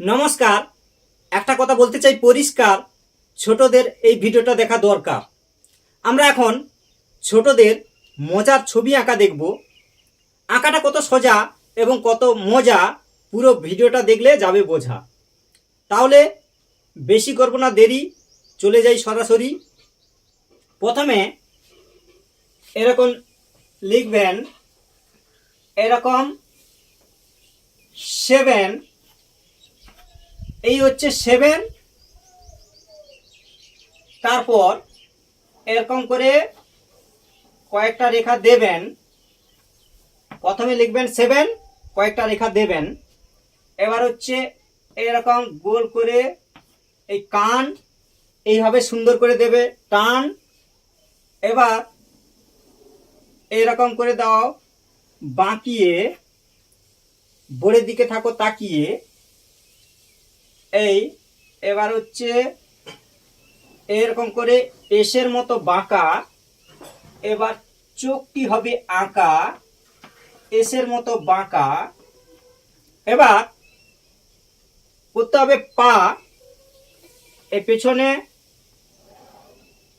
নমস্কার। একটা কথা বলতে চাই, পরিষ্কার। ছোটদের এই ভিডিওটা দেখা দরকার। আমরা এখন ছোটদের মজার ছবি আঁকা দেখব। আঁকাটা কত সোজা এবং কত মজা, পুরো ভিডিওটা দেখলে যাবে বোঝা। তাহলে বেশি করব না, দেরি। চলে যাই সরাসরি। প্রথমে এরকম লিখবেন, এরকম সেভেন এই হচ্ছে সেভেন তারপর এরকম করে কয়েকটা রেখা দেবেন। প্রথমে লিখবেন সেভেন কয়েকটা রেখা দেবেন। এবার হচ্ছে এরকম গোল করে এই কান এইভাবে সুন্দর করে দেবে, টান। এবার এরকম করে দাও, বাঁকিয়ে বোর্ডের দিকে থাকো, তাকিয়ে। এই, এবার হচ্ছে এরকম করে এসের মতো বাঁকা, এবার চোখটি হবে আঁকা, এসের মতো বাঁকা, এবার করতে হবে পা এই পেছনে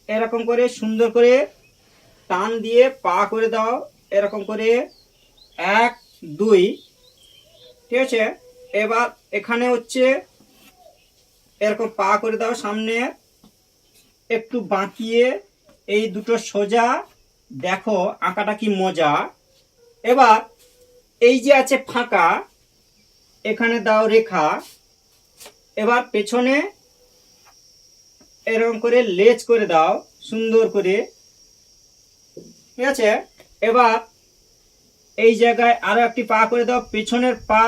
এরকম করে সুন্দর করে টান দিয়ে পা করে দাও, এরকম করে এক, দুই, ঠিক আছে? এবার এখানে হচ্ছে এরকম পা করে দাও সামনে। একটু বাঁকিয়ে এই দুটো সোজা। দেখো, আঁকাটা কি মজা। এবার এই যে আছে ফাঁকা, এখানে দাও রেখা। এবার পেছনে এরকম করে লেজ করে দাও, সুন্দর করে। ঠিক আছে? এবার এই জায়গায় আরও একটি পা করে দাও, পেছনের পা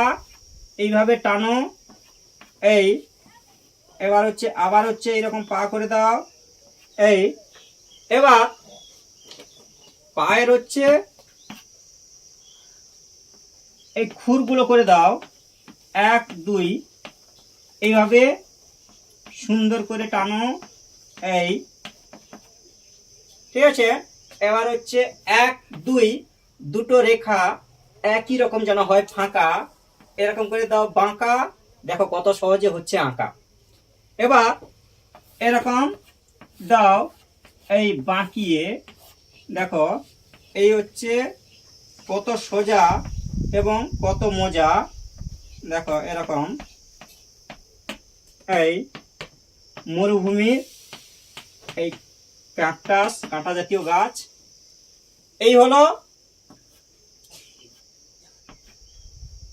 এইভাবে টানো। এই এবার হচ্ছে, আবার হচ্ছে এরকম পা করে দাও। এই, এবার পায়ের হচ্ছে এই খুরগুলো করে দাও। এক, দুই, এইভাবে সুন্দর করে টানো। এই, ঠিক আছে? এবার হচ্ছে এক, দুই, দুটো রেখা একই রকম যেন হয় ফাঁকা। এরকম করে দাও, বাঁকা। দেখো কত সহজে হচ্ছে আঁকা। এবার এরকম দাও এই বাঁকিয়ে, দেখো, এই হচ্ছে কত সোজা এবং কত মজা। দেখো, এরকম। এই মরুভূমির এই ক্যাকটাস, কাঁটা জাতীয় গাছ। এই হলো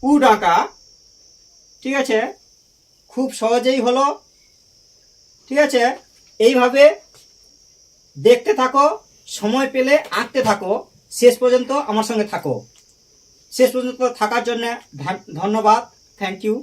উড আঁকা ঠিক আছে? খুব সহজেই হলো ঠিক আছে? এইভাবে দেখতে থাকো, সময় পেলে আঁকতে থাকো, শেষ পর্যন্ত আমার সঙ্গে থাকো। শেষ পর্যন্ত থাকার জন্য ধন্যবাদ থ্যাংক ইউ